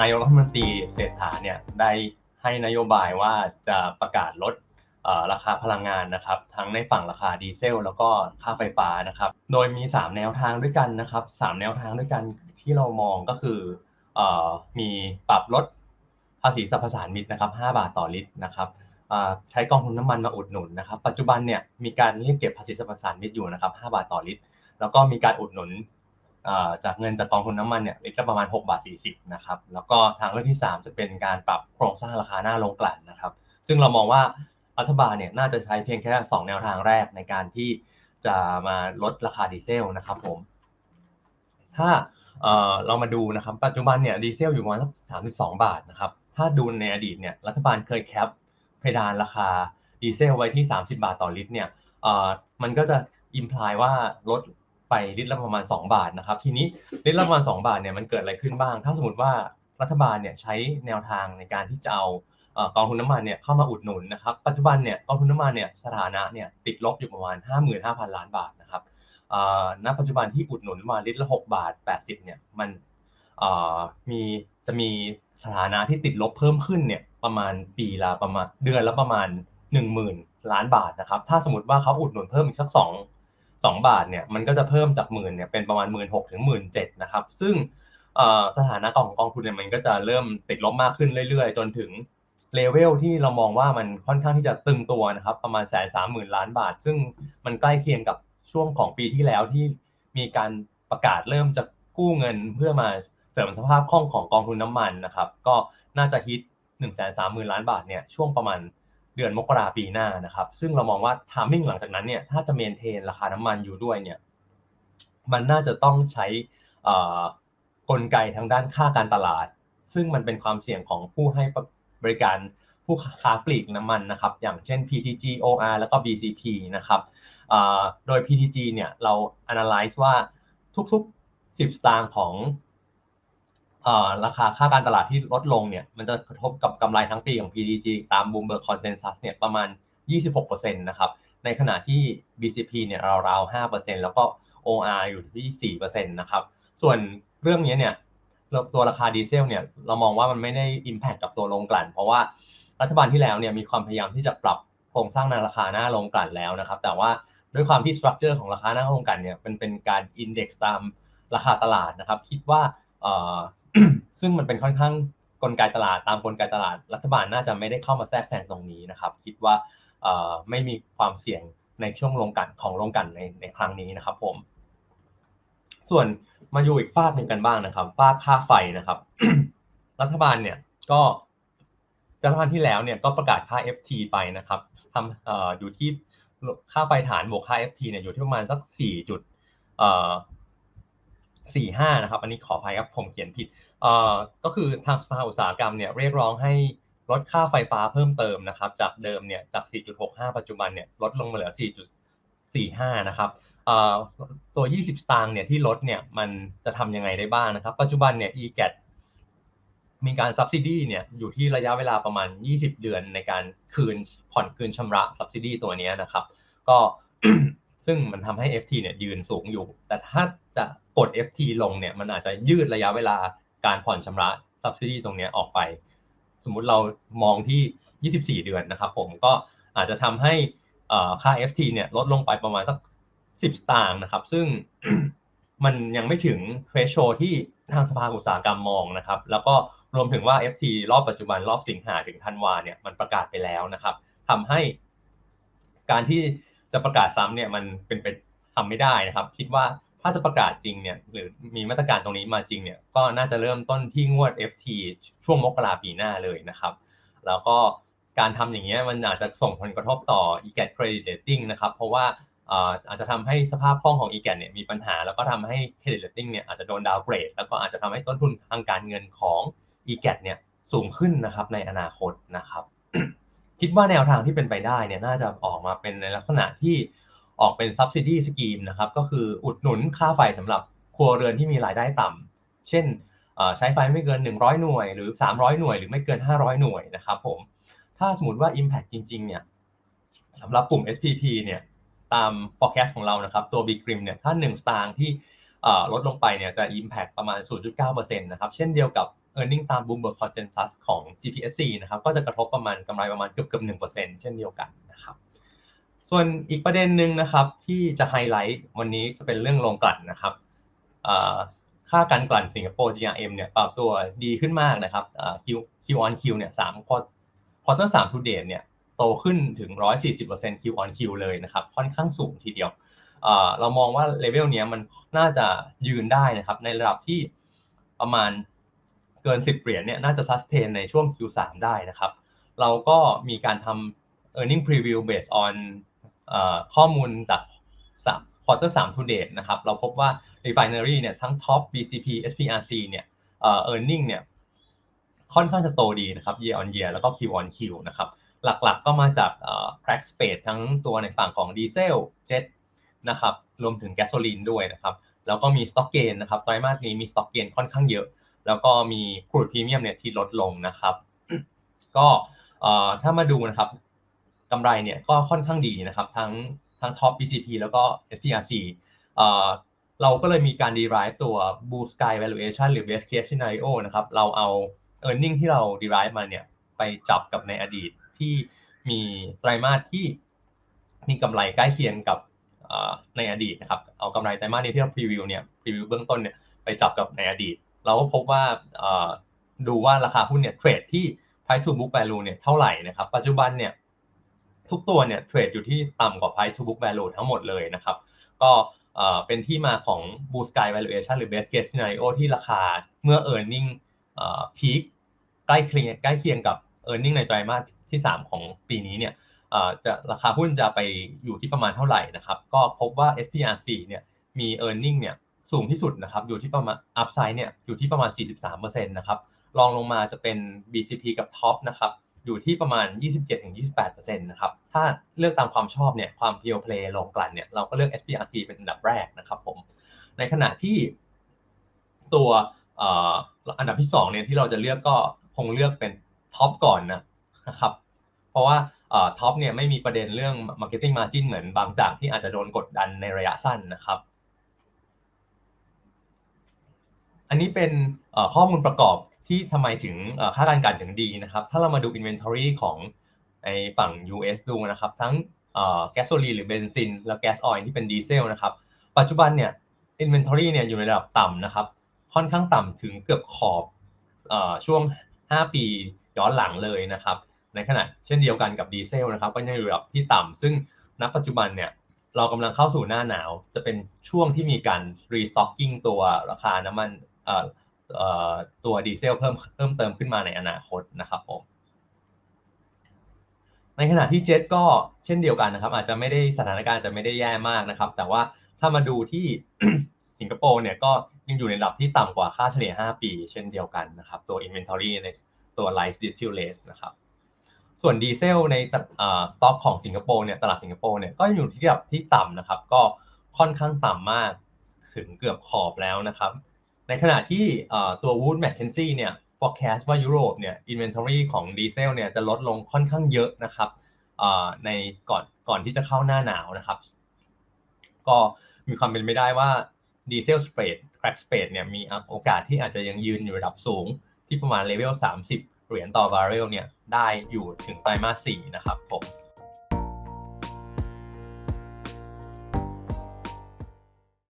นายกรัฐมนตรีเศรษฐาเนี่ยได้ให้นโยบายว่าจะประกาศลดราคาพลังงานนะครับทั้งในฝั่งราคาดีเซล แล้วก็ค่าไฟฟ้านะครับ โดยมี 3 แนวทางด้วยกันนะครับ 3 แนวทางด้วยกันที่เรามองก็คือมีปรับลดภาษีสรรพสานมิตนะครับ 5 บาทต่อลิตรนะครับใช้กองทุนน้ำมันมาอุดหนุนนะครับ ปัจจุบันเนี่ยมีการเรียกเก็บภาษีสรรพสานมิตอยู่นะครับ 5 บาทต่อลิตร แล้วก็มีการอุดหนุน จากเงินจากกองทุนน้ำมันเนี่ยลิตรละประมาณ6บาท40นะครับแล้วก็ทางเลือกที่ 3 จะเป็นการปรับโครงสร้างราคาหน้าลงกลั่นนะครับ ซึ่งเรามองว่ารัฐบาลเนี่ยน่าจะใช้เพียงแค่ 2 แนวทางแรกในการที่จะมาลดราคาดีเซลนะครับผม ถ้าเรามาดูนะครับปัจจุบันเนี่ยดีเซลอยู่ประมาณสัก32บาทนะครับถ้าดูในอดีตเนี่ยรัฐบาลเคยแคปเพดานราคาดีเซลไว้ที่ 30 บาทต่อลิตรเนี่ยมันก็จะอิมพลายว่าลด ไปลิตรละประมาณ 2 บาทนะครับทีนี้ลิตรละประมาณ 2 บาทเนี่ยมันเกิดอะไรขึ้นบ้าง ถ้าสมมติว่ารัฐบาลเนี่ยใช้แนวทางในการที่จะเอากองทุนน้ำมันเนี่ยเข้ามาอุดหนุนนะครับปัจจุบันเนี่ยกองทุนน้ำมันเนี่ยสถานะเนี่ยติดลบอยู่ประมาณ 55,000 ล้านบาทนะครับณปัจจุบันที่อุดหนุนมาลิตรละ6บาท80เนี่ยมันมีจะมีสถานะที่ติดลบเพิ่มขึ้นเนี่ยประมาณปีละประมาณเดือนละประมาณ 10,000 ล้านบาทนะครับถ้าสมมติว่าเขาอุดหนุนเพิ่มอีกสัก2 2 บาทเนี่ยมันก็จะเพิ่มจากหมื่นเนี่ยเป็นประมาณหมื่นหกถึงหมื่นเจ็ดนะครับ ซึ่งสถานะของกองทุนเนี่ยมันก็จะเริ่มติดลบมากขึ้นเรื่อยๆ จนถึงเลเวลที่เรามองว่ามันค่อนข้างที่จะตึงตัวนะครับประมาณแสนสามหมื่นล้านบาท ซึ่งมันใกล้เคียงกับช่วงของปีที่แล้วที่มีการประกาศเริ่มจะกู้เงินเพื่อมาเสริมสภาพคล่องของกองทุนน้ามันนะครับ ก็น่าจะฮิตหนึ่งแสนสามหมื่นล้านบาทเนี่ยช่วงประมาณ เดือนมกราปีหน้านะครับ ซึ่งเรามองว่าทามมิ่งหลังจากนั้นเนี่ยถ้าจะเมนเทนราคาน้ำมันอยู่ด้วยเนี่ยมันน่าจะต้องใช้กลไกทางด้านค่าการตลาด ซึ่งมันเป็นความเสี่ยงของผู้ให้บริการผู้ค้าปลีกน้ำมันนะครับ อย่างเช่น PTG OR แล้วก็ BCP นะครับโดย PTG เนี่ยเรา analyze ว่าทุกๆ 10 สตางค์ของ ราคาค่าการตลาดที่ลดลงเนี่ยมันจะกระทบกับกำไรทั้งปีของ PDG ตาม Bloomberg Consensus เนี่ยประมาณ 26%นะครับในขณะที่ BCP เนี่ยราวๆ5%แล้วก็ OR อยู่ที่4%นะครับส่วนเรื่องนี้เนี่ยตัวราคาดีเซลเนี่ยเรามองว่ามันไม่ได้ Impact กับตัวลงกลั่น เพราะว่ารัฐบาลที่แล้วเนี่ยมีความพยายามที่จะปรับโครงสร้างในราคาหน้าลงกลั่นแล้วนะครับแต่ว่าด้วยความที่สตรัคเจอร์ของราคาหน้าลงกลั่นเนี่ยเป็นเป็นการอินเด็กซ์ตามราคาตลาดนะครับคิดว่า ซึ่งมันเป็นค่อนข้างกลไกตลาดตามกลไกตลาด รัฐบาลน่าจะไม่ได้เข้ามาแทรกแซงตรงนี้นะครับ คิดว่าไม่มีความเสี่ยงในช่วงลงกันของลงกันในในครั้งนี้นะครับผม ส่วนมาอยู่อีกฝากหนึ่งกันบ้างนะครับฝากค่าไฟนะครับ รัฐบาลเนี่ยก็รัฐบาลที่แล้วเนี่ยก็ประกาศค่า FT ไปนะครับทำอยู่ที่ค่าไฟฐานบวกค่า FT เนี่ยอยู่ที่ประมาณสักสี่จุดสี่ห้านะครับ อันนี้ขออภัยครับผมเขียนผิด ก็คือทางสภาอุตสาหกรรมเนี่ยเรียกร้องให้ลดค่าไฟฟ้าเพิ่มเติมนะครับ จากเดิมเนี่ยจาก 4.65 ปัจจุบันเนี่ยลดลงมาเหลือ 4.45 นะครับตัว 20 สตางค์เนี่ยที่ลดเนี่ยมันจะทำยังไงได้บ้างนะครับ ปัจจุบันเนี่ย e-gat มีการ subsidy เนี่ยอยู่ที่ระยะเวลาประมาณ 20 เดือนในการคืนผ่อนคืนชำระ subsidy ตัวนี้นะครับ ก็ซึ่งมันทำให้ FT เนี่ยยืนสูงอยู่ แต่ถ้าจะกด FT ลงเนี่ยมันอาจจะยืดระยะเวลา การผ่อนชำระ subsidy ตรงนี้ออกไป สมมุติเรามองที่ 24 เดือนนะครับ ผมก็อาจจะทำให้ค่า FT เนี่ยลดลงไปประมาณสัก 10 สตางค์นะครับ ซึ่งมันยังไม่ถึงเทรชโชที่ทางสภาอุตสาหกรรมมองนะครับ แล้วก็รวมถึงว่า FT รอบปัจจุบันรอบสิงหาถึงธันวาเนี่ยมันประกาศไปแล้วนะครับทำให้การที่จะประกาศซ้ำเนี่ยมันเป็นไปทำไม่ได้นะครับ คิดว่า ถ้าจะประกาศจริงเนี่ยหรือมีมาตรการตรงนี้มาจริงเนี่ยก็น่าจะเริ่มต้นที่งวด FT ช่วงมกราปีหน้าเลยนะครับ แล้วก็การทำอย่างเงี้ยมันอาจจะส่งผลกระทบต่อ e-gat credit rating นะครับ เพราะว่าอาจจะทำให้สภาพคล่องของ e-gat เนี่ยมีปัญหา แล้วก็ทำให้ credit rating เนี่ยอาจจะโดนดาวเกรดแล้วก็อาจจะทำให้ต้นทุนทางการเงินของ e-gat เนี่ยสูงขึ้นนะครับในอนาคตนะครับ คิดว่าแนวทางที่เป็นไปได้เนี่ยน่าจะออกมาเป็นในลักษณะที่ ออกเป็น subsidy scheme นะครับ ก็คืออุดหนุนค่าไฟสำหรับครัวเรือนที่มีรายได้ต่ำ เช่นใช้ไฟไม่เกิน 100 หน่วย หรือ 300 หน่วย หรือไม่เกิน 500 หน่วยนะครับผม ถ้าสมมติว่า impact จริง ๆ เนี่ยสำหรับกลุ่ม SPP เนี่ย ตาม forecast ของเรานะครับ ตัว Big Grim เนี่ย ถ้า 1 สตางค์ที่ลดลงไปเนี่ย จะ impact ประมาณ 0.9%นะครับ เช่นเดียวกับ e a r n i n g ตาม Bloomberg Consensus ของ GPSC นะครับ ก็จะกระทบประมาณกำไรประมาณเกือบเกือบหนึ่งเปอร์เซ็นต์เช่นเดียวกันนะครับ ส่วนอีกประเด็นหนึ่งนะครับที่จะไฮไลท์วันนี้จะเป็นเรื่องโรงกลั่นนะครับค่าการกลั่นสิงคโปร์ GRM เนี่ยปรับตัวดีขึ้นมากนะครับ Q Q on Q เนี่ยสามควอเตอร์สามทูเดตเนี่ยโตขึ้นถึง 140% Q on Q เลยนะครับ ค่อนข้างสูงทีเดียว เรามองว่าเลเวลนี้มันน่าจะยืนได้นะครับ ในระดับที่ประมาณเกิน 10 เหรียญเนี่ยน่าจะซัสเทนในช่วง Q3 ได้นะครับ เราก็มีการทำ earning preview based on ข้อมูลจากควอเตอร์สามทูเดตนะครับเราพบว่า refinery เนี่ยทั้ง top BCP SPRC เนี่ยเอ่อ earning เนี่ยค่อนข้างจะโตดีนะครับ year on year แล้วก็ Q on Q นะครับหลักๆก็มาจาก crack spread ทั้งตัวในฝั่งของดีเซลเจ็ตนะครับรวมถึงแก๊สโซลีนด้วยนะครับแล้วก็มีสต็อกเกนนะครับไตรมาสนี้มีสต็อกเกนค่อนข้างเยอะ แล้วก็มีครูดพรีเมียมเนี่ยที่ลดลงนะครับ ก็ถ้ามาดูนะครับ กำไรเนี่ยก็ค่อนข้างดีนะครับทั้งทั้ง Top BCP แล้วก็ SPRC เราก็เลยมีการ derive ตัว Blue Sky Valuation หรือ Best Case Scenario นะครับ เราเอา e a r n i n g ที่เรา derive มาเนี่ยไปจับกับในอดีตที่มีไตรมาสที่มีกำไรใกล้เคียงกับในอดีตนะครับ เอากำไรไตรมาสนี้ที่เราพรีวิวเนี่ยพรีวิวเบื้องต้นเนี่ยไปจับกับในอดีต เราก็พบว่าดูว่าราคาหุ้นเนี่ยเทรดที่ price to book value เนี่ยเท่าไหร่นะครับ ปัจจุบันเนี่ย ทุกตัวเนี่ยเทรดอยู่ที่ต่ำกว่า price to book value ทั้งหมดเลยนะครับ ก็เป็นที่มาของ Blue Sky Valuation หรือ Best Case Scenario ที่ราคาเมื่อ earning peak ใกล้เคียงใกล้เคียงกับ e a r n i n g ในไตรมาสที่ 3 ของปีนี้เนี่ยจะราคาหุ้นจะไปอยู่ที่ประมาณเท่าไหร่นะครับ ก็พบว่า SPRC เนี่ยมี e a r n i n g เนี่ยสูงที่สุดนะครับ อยู่ที่ประมาณ upside เนี่ยอยู่ที่ประมาณ 43%นะครับรองลงมาจะเป็น BCP กับ Top นะครับ อยู่ที่ประมาณ 27-28%นะครับ ถ้าเลือกตามความชอบเนี่ย ความเพียวเพลย์ลงกลั่นเนี่ย เราก็เลือก SPRC เป็นอันดับแรกนะครับผม ในขณะที่ตัวอันดับที่2เนี่ยที่เราจะเลือกก็คงเลือกเป็นท็อปก่อนนะครับ เพราะว่าท็อปเนี่ยไม่มีประเด็นเรื่อง Marketing Margin เหมือนบางจากที่อาจจะโดนกดดันในระยะสั้นนะครับอันนี้เป็นข้อมูลประกอบ ที่ทำไมถึงค่าการกันถึงดีนะครับ ถ้าเรามาดู inventory ของไอฝั่ง US ดูนะครับ ทั้งแก๊สโซลีหรือเบนซิน และแก๊สออยล์ที่เป็นดีเซลนะครับ ปัจจุบันเนี่ย inventory เนี่ยอยู่ในระดับต่ำนะครับ ค่อนข้างต่ำถึงเกือบขอบช่วง 5 ปีย้อนหลังเลยนะครับ ในขณะเช่นเดียวกันกับดีเซลนะครับ ก็ยังอยู่ระดับที่ต่ำซึ่งณปัจจุบันเนี่ยเรากำลังเข้าสู่หน้าหนาว จะเป็นช่วงที่มีการ restocking ตัวราคาน้ำมัน ตัวดีเซลเพิ่มเพิ่มเติมขึ้นมาในอนาคตนะครับผมในขณะที่เจ็ตก็เช่นเดียวกันนะครับ อาจจะไม่ได้สถานการณ์จะไม่ได้แย่มากนะครับ แต่ว่าถ้ามาดูที่สิงคโปร์เนี่ยก็ยังอยู่ในระดับที่ต่ำกว่าค่าเฉลี่ย 5 ปี เช่นเดียวกันนะครับ ตัว inventory ในตัว life distillate นะครับ ส่วนดีเซลในสต็อกของสิงคโปร์เนี่ยตลาดสิงคโปร์เนี่ยก็อยู่ที่ระดับที่ต่ำนะครับ ก็ค่อนข้างต่ำมากถึงเกือบขอบแล้วนะครับ ในขณะที่ตัว Wood Mackenzie เนี่ย forecast ว่ายุโรปเนี่ย inventory ของดีเซลเนี่ยจะลดลงค่อนข้างเยอะนะครับในก่อนก่อนที่จะเข้าหน้าหนาวนะครับ ก็มีความเป็นไปได้ว่าดีเซลสเปรด crack spread เนี่ยมีโอกาสที่อาจจะยังยืนอยู่ระดับสูง ที่ประมาณเลเวล 30 เหรียญต่อบาร์เรลเนี่ยได้อยู่ถึงไตรมาส4นะครับผม